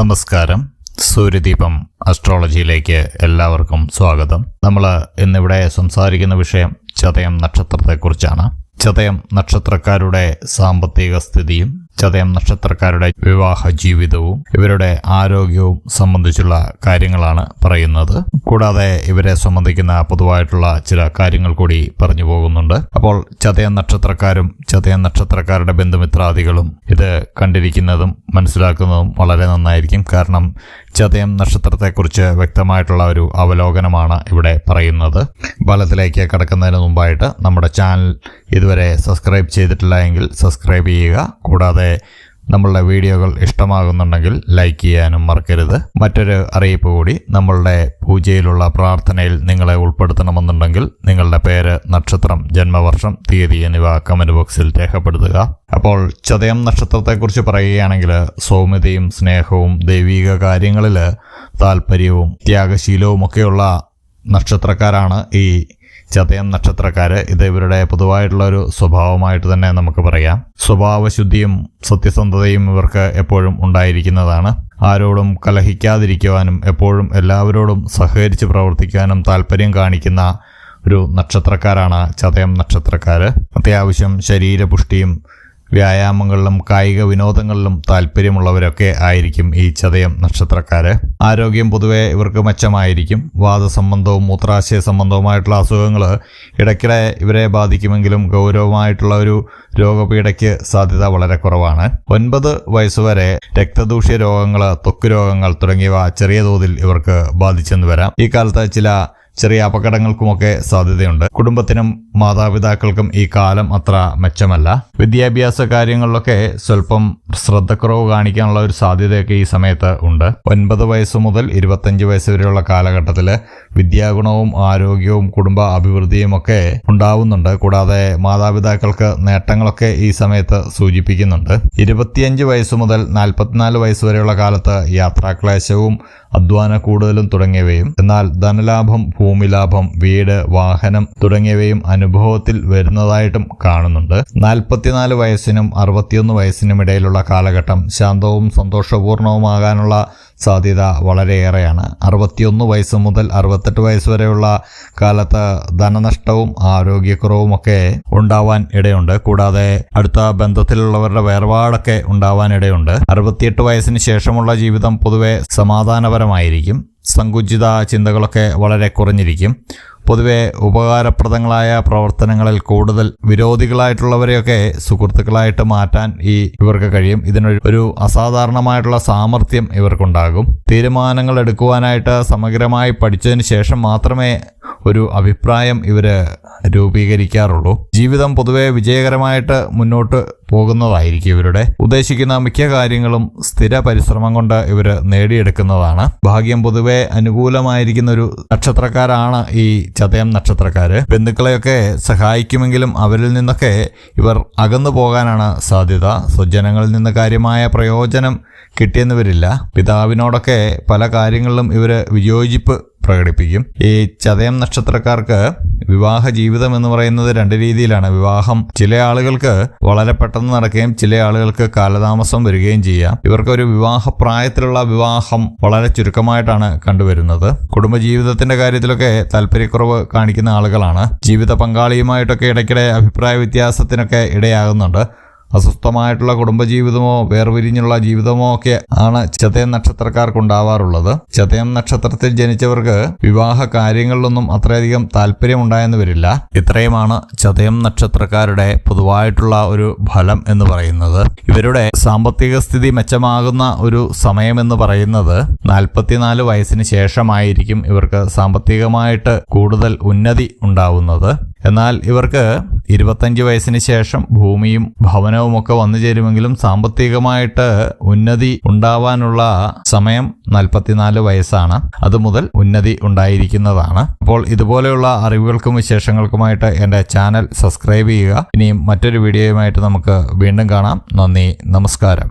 നമസ്കാരം. സൂര്യദീപം അസ്ട്രോളജിയിലേക്ക് എല്ലാവർക്കും സ്വാഗതം. നമ്മൾ ഇന്നിവിടെ സംസാരിക്കുന്ന വിഷയം ചതയം നക്ഷത്രത്തെക്കുറിച്ചാണ്. ചതയം നക്ഷത്രക്കാരുടെ സാമ്പത്തിക സ്ഥിതിയും ചതയം നക്ഷത്രക്കാരുടെ വിവാഹ ജീവിതവും ഇവരുടെ ആരോഗ്യവും സംബന്ധിച്ചുള്ള കാര്യങ്ങളാണ് പറയുന്നത്. കൂടാതെ ഇവരെ സംബന്ധിക്കുന്ന പൊതുവായിട്ടുള്ള ചില കാര്യങ്ങൾ കൂടി പറഞ്ഞു പോകുന്നുണ്ട്. അപ്പോൾ ചതയം നക്ഷത്രക്കാരും ചതയം നക്ഷത്രക്കാരുടെ ബന്ധുമിത്രാദികളും ഇത് കണ്ടിരിക്കുന്നതും മനസ്സിലാക്കുന്നതും വളരെ നന്നായിരിക്കും. കാരണം ചതയം നക്ഷത്രത്തെക്കുറിച്ച് വ്യക്തമായിട്ടുള്ള ഒരു അവലോകനമാണ് ഇവിടെ പറയുന്നത്. ഫലത്തിലേക്ക് കടക്കുന്നതിന് മുമ്പായിട്ട് നമ്മുടെ ചാനൽ ഇതുവരെ സബ്സ്ക്രൈബ് ചെയ്തിട്ടില്ല എങ്കിൽ സബ്സ്ക്രൈബ് ചെയ്യുക. കൂടാതെ നമ്മളുടെ വീഡിയോകൾ ഇഷ്ടമാകുന്നുണ്ടെങ്കിൽ ലൈക്ക് ചെയ്യാനും മറക്കരുത്. മറ്റൊരു അറിയിപ്പ് കൂടി നമ്മളുടെ പൂജയിലുള്ള പ്രാർത്ഥനയിൽ നിങ്ങളെ ഉൾപ്പെടുത്തണമെന്നുണ്ടെങ്കിൽ നിങ്ങളുടെ പേര് നക്ഷത്രം ജന്മവർഷം തീയതി എന്നിവ കമന്റ് ബോക്സിൽ രേഖപ്പെടുത്തുക. അപ്പോൾ ചതയം നക്ഷത്രത്തെക്കുറിച്ച് പറയുകയാണെങ്കിൽ സൗമ്യതയും സ്നേഹവും ദൈവിക കാര്യങ്ങളിൽ താല്പര്യവും ത്യാഗശീലവും ഒക്കെയുള്ള നക്ഷത്രക്കാരാണ് ഈ ചതയം നക്ഷത്രക്കാർ ഇത് ഇവരുടെ പൊതുവായിട്ടുള്ള ഒരു സ്വഭാവമായിട്ട് തന്നെ നമുക്ക് പറയാം. സ്വഭാവശുദ്ധിയും സത്യസന്ധതയും ഇവർക്ക് എപ്പോഴും ഉണ്ടായിരിക്കുന്നതാണ്. ആരോടും കലഹിക്കാതിരിക്കുവാനും എപ്പോഴും എല്ലാവരോടും സഹകരിച്ച് പ്രവർത്തിക്കാനും താല്പര്യം കാണിക്കുന്ന ഒരു നക്ഷത്രക്കാരാണ് ചതയം നക്ഷത്രക്കാർ അത്യാവശ്യം ശരീരപുഷ്ടിയും വ്യായാമങ്ങളിലും കായിക വിനോദങ്ങളിലും താല്പര്യമുള്ളവരൊക്കെ ആയിരിക്കും ഈ ചതയം നക്ഷത്രക്കാര്. ആരോഗ്യം പൊതുവെ ഇവർക്ക് മെച്ചമായിരിക്കും. വാദസംബന്ധവും മൂത്രാശയ സംബന്ധവുമായിട്ടുള്ള അസുഖങ്ങൾ ഇടയ്ക്കിടെ ഇവരെ ബാധിക്കുമെങ്കിലും ഗൗരവമായിട്ടുള്ള ഒരു രോഗപീഠയ്ക്ക് സാധ്യത വളരെ കുറവാണ്. ഒൻപത് വയസ്സുവരെ രക്തദൂഷ്യ രോഗങ്ങൾ ത്വക്ക് രോഗങ്ങൾ തുടങ്ങിയവ ചെറിയ തോതിൽ ഇവർക്ക് ബാധിച്ചെന്ന് വരാം. ഈ കാലത്ത് ചില ചെറിയ അപകടങ്ങൾക്കുമൊക്കെ സാധ്യതയുണ്ട്. കുടുംബത്തിനും മാതാപിതാക്കൾക്കും ഈ കാലം അത്ര മെച്ചമല്ല. വിദ്യാഭ്യാസ കാര്യങ്ങളിലൊക്കെ സ്വല്പം ശ്രദ്ധക്കുറവ് കാണിക്കാനുള്ള ഒരു സാധ്യതയൊക്കെ ഈ സമയത്ത് ഉണ്ട്. ഒൻപത് വയസ്സ് മുതൽ ഇരുപത്തഞ്ച് വയസ്സ് വരെയുള്ള കാലഘട്ടത്തിൽ വിദ്യാഗുണവും ആരോഗ്യവും കുടുംബ അഭിവൃദ്ധിയും ഒക്കെ ഉണ്ടാവുന്നുണ്ട്. കൂടാതെ മാതാപിതാക്കൾക്ക് നേട്ടങ്ങളൊക്കെ ഈ സമയത്ത് സൂചിപ്പിക്കുന്നുണ്ട്. ഇരുപത്തിയഞ്ച് വയസ്സ് മുതൽ നാൽപ്പത്തിനാല് വയസ്സ് വരെയുള്ള കാലത്ത് യാത്രാക്ലേശവും അധ്വാന കൂടുതലും തുടങ്ങിയവയും എന്നാൽ ധനലാഭം ഭൂമിലാഭം വീട് വാഹനം തുടങ്ങിയവയും അനുഭവത്തിൽ വരുന്നതായിട്ടും കാണുന്നുണ്ട്. നാൽപ്പത്തിനാല് വയസ്സിനും അറുപത്തിയൊന്ന് വയസ്സിനും ഇടയിലുള്ള കാലഘട്ടം ശാന്തവും സന്തോഷപൂർണവുമാകാനുള്ള സാധ്യത വളരെയേറെയാണ്. അറുപത്തിയൊന്ന് വയസ്സ് മുതൽ അറുപത്തെട്ട് വയസ്സ് വരെയുള്ള കാലത്ത് ധനനഷ്ടവും ആരോഗ്യക്കുറവുമൊക്കെ ഉണ്ടാവാൻ ഇടയുണ്ട്. കൂടാതെ അടുത്ത ബന്ധത്തിലുള്ളവരുടെ വേർപാടൊക്കെ ഉണ്ടാവാൻ ഇടയുണ്ട്. അറുപത്തിയെട്ട് വയസ്സിന് ശേഷമുള്ള ജീവിതം പൊതുവെ സമാധാനപരമായിരിക്കും. സങ്കുചിത ചിന്തകളൊക്കെ വളരെ കുറഞ്ഞിരിക്കും. പൊതുവെ ഉപകാരപ്രദങ്ങളായ പ്രവർത്തനങ്ങളിൽ കൂടുതൽ വിരോധികളായിട്ടുള്ളവരെയൊക്കെ സുഹൃത്തുക്കളായിട്ട് മാറ്റാൻ ഈ ഇവർക്ക് കഴിയും. ഇതിനൊരു ഒരു അസാധാരണമായിട്ടുള്ള സാമർഥ്യം ഇവർക്കുണ്ടാകും. തീരുമാനങ്ങൾ എടുക്കുവാനായിട്ട് സമഗ്രമായി പഠിച്ചതിന് ശേഷം മാത്രമേ ഒരു അഭിപ്രായം ഇവർ രൂപീകരിക്കാറുള്ളൂ. ജീവിതം പൊതുവെ വിജയകരമായിട്ട് മുന്നോട്ട് പോകുന്നതായിരിക്കും ഇവരുടെ. ഉദ്ദേശിക്കുന്ന മിക്ക കാര്യങ്ങളും സ്ഥിര പരിശ്രമം കൊണ്ട് ഇവർ നേടിയെടുക്കുന്നതാണ്. ഭാഗ്യം പൊതുവെ അനുകൂലമായിരിക്കുന്ന ഒരു നക്ഷത്രക്കാരാണ് ഈ ചതയം നക്ഷത്രക്കാർ ബന്ധുക്കളെയൊക്കെ സഹായിക്കുമെങ്കിലും അവരിൽ നിന്നൊക്കെ ഇവർ അകന്നു പോകാനാണ് സാധ്യത. സ്വജനങ്ങളിൽ നിന്ന് കാര്യമായ പ്രയോജനം കിട്ടിയെന്ന് വരില്ല. പിതാവിനോടൊക്കെ പല കാര്യങ്ങളിലും ഇവർ വിയോജിപ്പ് പ്രകടിപ്പിക്കും. ഈ ചതയം നക്ഷത്രക്കാർക്ക് വിവാഹ ജീവിതം എന്ന് പറയുന്നത് രണ്ട് രീതിയിലാണ്. വിവാഹം ചില ആളുകൾക്ക് വളരെ പെട്ടെന്ന് നടക്കുകയും ചില ആളുകൾക്ക് കാലതാമസം വരികയും ചെയ്യാം. ഇവർക്ക് ഒരു വിവാഹ പ്രായത്തിലുള്ള വിവാഹം വളരെ ചുരുക്കമായിട്ടാണ് കണ്ടുവരുന്നത്. കുടുംബജീവിതത്തിന്റെ കാര്യത്തിലൊക്കെ താല്പര്യക്കുറവ് കാണിക്കുന്ന ആളുകളാണ്. ജീവിത പങ്കാളിയുമായിട്ടൊക്കെ ഇടയ്ക്കിടെ അഭിപ്രായ വ്യത്യാസത്തിനൊക്കെ ഇടയാകുന്നുണ്ട്. അസ്വസ്ഥമായിട്ടുള്ള കുടുംബജീവിതമോ വേർപിരിഞ്ഞുള്ള ജീവിതമോ ഒക്കെ ആണ് ചതയം നക്ഷത്രക്കാർക്കുണ്ടാവാറുള്ളത്. ചതയം നക്ഷത്രത്തിൽ ജനിച്ചവർക്ക് വിവാഹ കാര്യങ്ങളിലൊന്നും അത്രയധികം താല്പര്യമുണ്ടായെന്ന് വരില്ല. ഇത്രയുമാണ് ചതയം നക്ഷത്രക്കാരുടെ പൊതുവായിട്ടുള്ള ഒരു ഫലം എന്ന് പറയുന്നത്. ഇവരുടെ സാമ്പത്തിക സ്ഥിതി മെച്ചമാകുന്ന ഒരു സമയമെന്ന് പറയുന്നത് നാൽപ്പത്തിനാല് വയസ്സിന് ശേഷമായിരിക്കും ഇവർക്ക് സാമ്പത്തികമായിട്ട് കൂടുതൽ ഉന്നതി ഉണ്ടാവുന്നത്. എന്നാൽ ഇവർക്ക് ഇരുപത്തഞ്ച് വയസ്സിന് ശേഷം ഭൂമിയും ഭവനവും ഒക്കെ വന്നു ചേരുമെങ്കിലും സാമ്പത്തികമായിട്ട് ഉന്നതി ഉണ്ടാവാനുള്ള സമയം നാൽപ്പത്തിനാല് വയസ്സാണ്. അതുമുതൽ ഉന്നതി ഉണ്ടായിരിക്കുന്നതാണ്. അപ്പോൾ ഇതുപോലെയുള്ള അറിവുകൾക്കും വിശേഷങ്ങൾക്കുമായിട്ട് എന്റെ ചാനൽ സബ്സ്ക്രൈബ് ചെയ്യുക. ഇനിയും മറ്റൊരു വീഡിയോയുമായിട്ട് നമുക്ക് വീണ്ടും കാണാം. നന്ദി നമസ്കാരം.